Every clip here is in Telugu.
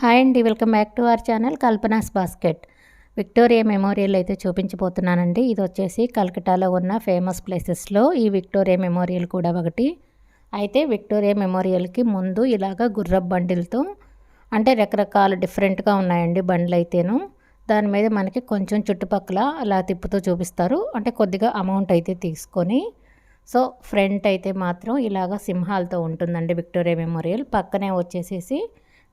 హాయ్ అండి welcome back to our channel Kalpana's basket. Victoria Memorial అయితే చూపించబోతున్నానండి. ఇది వచ్చేసి కల్కటాలో ఉన్న ఫేమస్ ప్లేసెస్లో ఈ విక్టోరియా మెమోరియల్ కూడా ఒకటి. అయితే విక్టోరియా మెమోరియల్కి ముందు ఇలాగ గుర్రపు బండిలతో అంటే రకరకాల డిఫరెంట్గా ఉన్నాయండి బండ్లు అయితేను దాని మీద మనకి కొంచెం చుట్టుపక్కల అలా తిప్పుతూ చూపిస్తారు. అంటే కొద్దిగా అమౌంట్ అయితే తీసుకొని. సో ఫ్రంట్ అయితే మాత్రం ఇలాగ సింహాలతో ఉంటుందండి విక్టోరియా మెమోరియల్. పక్కనే వచ్చేసేసి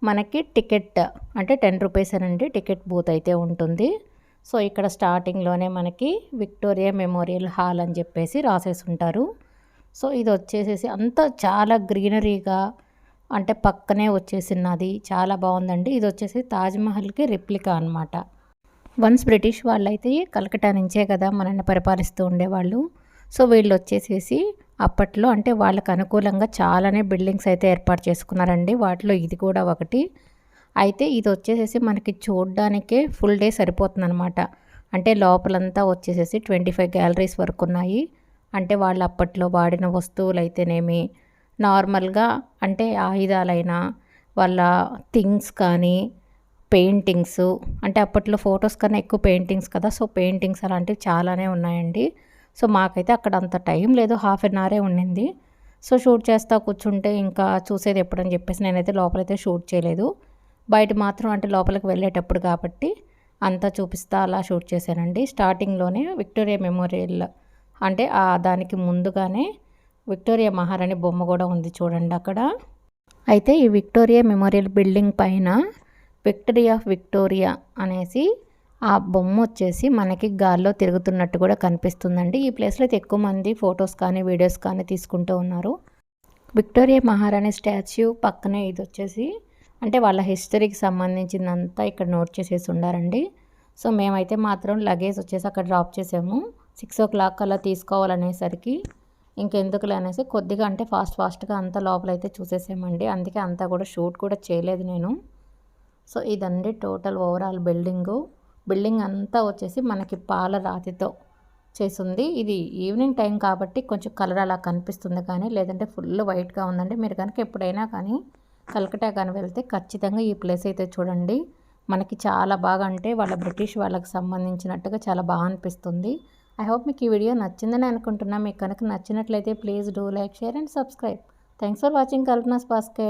మనకి టికెట్ అంటే టెన్ రూపీస్ అనండి టికెట్ బూత్ అయితే ఉంటుంది. సో ఇక్కడ స్టార్టింగ్లోనే మనకి విక్టోరియా మెమోరియల్ హాల్ అని చెప్పేసి రాసేసి ఉంటారు సో ఇది వచ్చేసేసి అంతా చాలా గ్రీనరీగా అంటే పక్కనే వచ్చేసినది చాలా బాగుందండి. ఇది వచ్చేసి తాజ్మహల్కి రిప్లికా అనమాట వన్స్ బ్రిటిష్ వాళ్ళు అయితే కలకటా నుంచే కదా మనల్ని పరిపాలిస్తూ ఉండేవాళ్ళు. సో వీళ్ళు వచ్చేసేసి అప్పట్లో అంటే వాళ్ళకు అనుకూలంగా చాలానే బిల్డింగ్స్ అయితే ఏర్పాటు చేసుకున్నారండి. వాటిలో ఇది కూడా ఒకటి. అయితే ఇది వచ్చేసేసి మనకి చూడడానికే ఫుల్ డే సరిపోతుంది అనమాట అంటే లోపలంతా వచ్చేసేసి ట్వంటీ ఫైవ్ గ్యాలరీస్ వరకు ఉన్నాయి. అంటే వాళ్ళు అప్పట్లో వాడిన వస్తువులు అయితేనేమి నార్మల్గా అంటే ఆయుధాలైనా వాళ్ళ థింగ్స్ కానీ పెయింటింగ్స్ అంటే అప్పట్లో ఫొటోస్ కన్నా ఎక్కువ పెయింటింగ్స్ కదా సో పెయింటింగ్స్ అలాంటివి చాలానే ఉన్నాయండి. సో మాకైతే అక్కడ అంత టైం లేదు. హాఫ్ అన్ అవరే ఉండింది. సో షూట్ చేస్తా కూర్చుంటే ఇంకా చూసేది ఎప్పుడని చెప్పేసి నేనైతే లోపలైతే షూట్ చేయలేదు. బయట మాత్రం అంటే లోపలికి వెళ్ళేటప్పుడు కాబట్టి అంతా చూపిస్తా అలా షూట్ చేశానండి. స్టార్టింగ్లోనే విక్టోరియా మెమోరియల్ అంటే ఆ దానికి ముందుగానే విక్టోరియా మహారాణి బొమ్మ కూడా ఉంది చూడండి అక్కడ. అయితే ఈ విక్టోరియా మెమోరియల్ బిల్డింగ్ పైన విక్టరీ ఆఫ్ విక్టోరియా అనేసి ఆ బొమ్మ వచ్చేసి మనకి గాల్లో తిరుగుతున్నట్టు కూడా కనిపిస్తుందండి. ఈ ప్లేస్లో అయితే ఎక్కువ మంది ఫొటోస్ కానీ వీడియోస్ కానీ తీసుకుంటూ ఉన్నారు. విక్టోరియా మహారాణి స్టాచ్యూ పక్కనే ఇది వచ్చేసి అంటే వాళ్ళ హిస్టరీకి సంబంధించిందంతా ఇక్కడ నోట్ చేసేసి ఉండారండి. సో మేమైతే మాత్రం లగేజ్ వచ్చేసి అక్కడ డ్రాప్ చేసాము. సిక్స్ ఓ క్లాక్ అలా తీసుకోవాలనేసరికి ఇంకెందుకులే అనేసి కొద్దిగా అంటే ఫాస్ట్ ఫాస్ట్గా అంతా లోపలైతే చూసేసామండి. అందుకే అంతా కూడా షూట్ కూడా చేయలేదు నేను. సో ఇదండి టోటల్ ఓవరాల్ బిల్డింగు. బిల్డింగ్ అంతా వచ్చేసి మనకి పాల రాతితో చేసింది ఇది ఈవినింగ్ టైం కాబట్టి కొంచెం కలర్ అలా కనిపిస్తుంది కానీ లేదంటే ఫుల్ వైట్గా ఉందండి. మీరు కనుక ఎప్పుడైనా కానీ కలకటా కానీ వెళ్తే ఖచ్చితంగా ఈ ప్లేస్ అయితే చూడండి. మనకి చాలా బాగా అంటే వాళ్ళ బ్రిటిష్ వాళ్ళకి సంబంధించినట్టుగా చాలా బాగా అనిపిస్తుంది. ఐ హోప్ మీకు ఈ వీడియో నచ్చిందని అనుకుంటున్నాను మీకు కనుక నచ్చినట్లయితే please do like share and subscribe. Thanks for watching Kalpana's basket